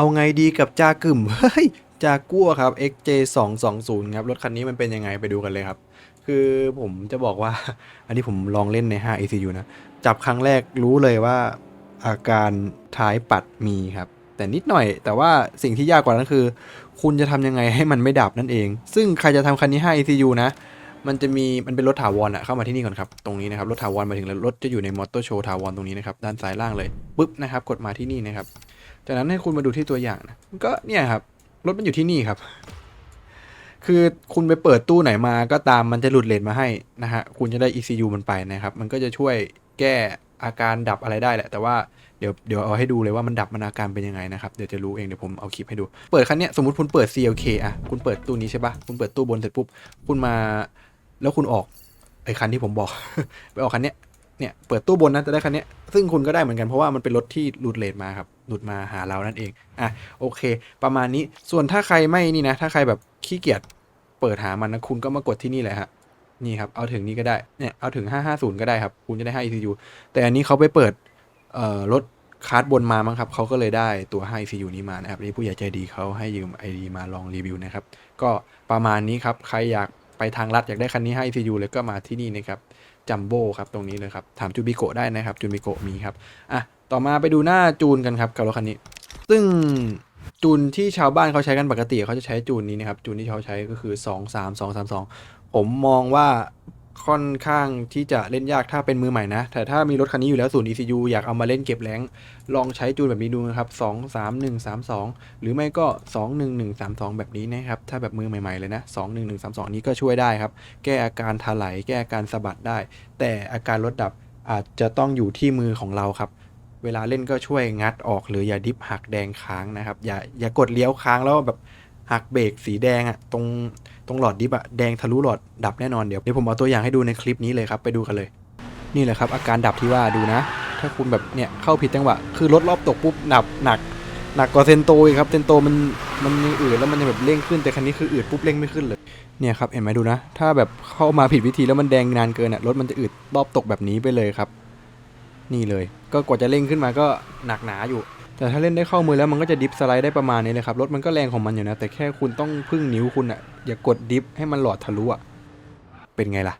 เอาไงดีกับจากึ่มเฮ้ยจากัวครับ XJ 2 2 0 ครับ รถคันนี้มันเป็นยังไงไปดูกันเลยครับ คือผมจะบอกว่า อันนี้ผมลองเล่นใน 5 ECU นะ จับครั้งแรกรู้เลยว่าอาการท้ายปัดมีครับ แต่นิดหน่อย แต่ว่าสิ่งที่ยากกว่านั้นคือ คุณจะทำยังไงให้มันไม่ดับนั่นเอง ซึ่งใครจะทำคันนี้ 5 ECU นะ มันจะมีมันเป็นรถถาวรอะเข้ามาที่นี่ก่อนครับ ตรงนี้นะครับ รถถาวรมาถึงแล้ว รถจะอยู่ในมอเตอร์โชว์ถาวรตรงนี้นะครับ ด้านซ้ายล่างเลยปุ๊บนะครับ กดมาที่นี่นะครับ จากนั้นให้คุณมาดูที่ตัวอย่างนะก็เนี่ยครับรถมันอยู่ที่นี่ครับ คือคุณไปเปิดตู้ไหนมาก็ตามมันจะหลุดเลนมาให้นะฮะคุณจะได้ ECU มันไปนะครับ มันก็จะช่วยแก้อาการดับอะไรได้แหละ แต่ว่าเดี๋ยวเดี๋ยวเอาให้ดูเลยว่ามันดับมันอาการเป็นยังไงนะครับเดี๋ยวจะรู้เองเดี๋ยวผมเอาคลิปให้ดู เปิดคันเนี้ยสมมติคุณเปิด CLK อะคุณเปิดตู้นี้ใช่ปะคุณเปิดตู้บนเสร็จปุ๊บคุณมา แล้วคุณออกไอ้คันที่ผมบอกไปออกคันเนี้ยเนี่ยเปิดตู้บนนะจะได้คันเนี้ยซึ่งคุณก็ได้เหมือนกันเพราะว่ามันเป็นรถที่หลุดเลนมาครับ หลุดมาหาเรานั่นเอง อะโอเค ประมาณนี้ ส่วนถ้าใครไม่นี่นะ ถ้าใครแบบขี้เกียจเปิดหามันนะคุณก็มากดที่นี่เลยฮะ นี่ครับ เอาถึงนี้ก็ได้ เนี่ยเอาถึง 550 ก็ได้ครับ คุณจะได้ 5 ECU แต่อันนี้เขาไปเปิดเอ่อรถคาร์ดบนมามั้งครับเขาก็เลยได้ตัว5 ECU นี้มานะครับนี่ผู้ใหญ่ใจดีเขาให้ยืม ID มาลองรีวิวนะครับ ก็ประมาณนี้ครับ ใครอยากไปทางลัดอยากได้คันนี้5 ECU เลยก็มาที่นี่นะครับจัมโบ้ครับตรงนี้เลยครับ ถามจูบิโกะได้นะครับจูบิโกะมีครับ อะ ต่อมาไปดูหน้าจูนกันครับกับรถคันนี้ ซึ่งจูนที่ชาวบ้านเขาใช้กันปกติเขาจะใช้จูนนี้นะครับจูนที่เขาใช้ก็คือ 2 3 2 3 2 ผมมองว่าค่อนข้างที่จะเล่นยากถ้าเป็นมือใหม่นะ แต่ถ้ามีรถคันนี้อยู่แล้วศูนย์ ECU อยากเอามาเล่นเก็บแรงลองใช้จูนแบบนี้ดูนะครับ 2 3 1 3 2 หรือไม่ก็ 2 1 1 3 2 แบบนี้นะครับ ถ้าแบบมือใหม่ ๆ เลยนะ 2 1 1 3 2 นี้ก็ช่วยได้ครับ แก้อาการถลายแก้อาการสะบัดได้ แต่อาการรถดับอาจจะต้องอยู่ที่มือของเราครับ เวลาเล่นก็ช่วยงัดออกหรืออย่าดิฟหักแดงค้างนะครับ อย่าอย่ากดเลี้ยวค้างแล้วแบบหักเบรกสีแดงอะตรงตรงหลอดดิฟอะแดงทะลุหลอดดับแน่นอนเดี๋ยวเดี๋ยวผมเอาตัวอย่างให้ดูในคลิปนี้เลยครับไปดูกันเลย นี่แหละครับ อาการดับที่ว่าดูนะ ถ้าคุณแบบเนี่ยเข้าผิดจังหวะ คือรถรอบตกปุ๊บดับหนักหนักกว่าเซนโตอีกครับเซนโตมันมันยังอืดแล้วมันยังแบบเร่งขึ้นแต่คันนี้คืออืดปุ๊บเร่งไม่ขึ้นเลยเนี่ยครับเห็นไหมดูนะ ถ้าแบบเข้ามาผิดวิธีแล้วมันแดงนานเกินอะรถมันจะอืดรอบตกแบบนี้ไปเลยครับ นี่เลย ก็กว่าจะเร่งขึ้นมาก็หนักหนาอยู่ แต่ถ้าเล่นได้เข้ามือแล้วมันก็จะดิฟสไลด์ได้ประมาณนี้เลยครับรถมันก็แรงของมันอยู่นะแต่แค่คุณต้องพึ่งนิ้วคุณอะอย่ากดดิฟให้มันหลอดทะลุอะเป็นไงล่ะ